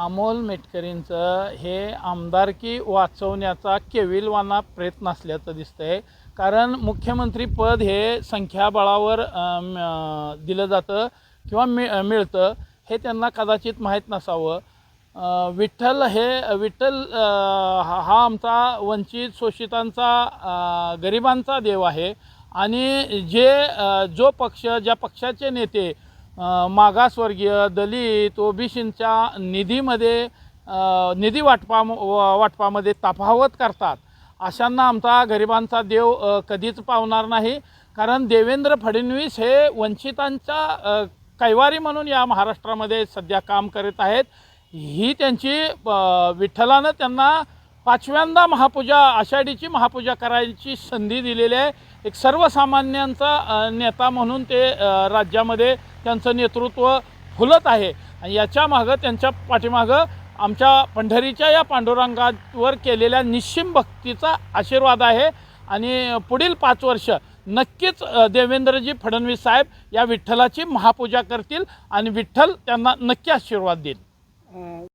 अमोल मेटकरींचं हे आमदारकी वाचवण्याचा केविलवाना प्रयत्न असल्याचं दिसतंय. कारण मुख्यमंत्रीपद हे संख्याबळावर दिलं जातं किंवा मि मिळतं हे त्यांना कदाचित माहीत नसावं. विठ्ठल हे विठ्ठल हा हा आमचा वंचित शोषितांचा गरिबांचा देव आहे. आणि जे जो पक्ष ज्या पक्षाचे नेते मागासवर्गीय दलित ओबीसींच्या निधीमध्ये निधी वाटपा वाटपामध्ये तफावत करतात. अशांना आमचा गरिबांचा देव कधीच पावणार नाही. कारण देवेंद्र फडणवीस हे वंचितांच्या कैवारी म्हणून या महाराष्ट्रामध्ये सध्या काम करत आहेत. ही त्यांची विठ्ठलानं त्यांना पाचव्यांदा महापूजा आषाढीची महापूजा करायची संधी दिलेली आहे. एक सर्वसामान्यांचा नेता म्हणून ते राज्यामध्ये त्यांचं नेतृत्व फुलत आहे. आणि याच्या मागं त्यांच्या पाठीमागं आमच्या पंढरीच्या या पांडुरंगावर केलेल्या निश्चिम भक्तीचा आशीर्वाद आहे. आणि पुढील पाच वर्ष नक्कीच देवेंद्रजी फडणवीस साहेब या विठ्ठलाची महापूजा करतील आणि विठ्ठल त्यांना नक्की आशीर्वाद देईल.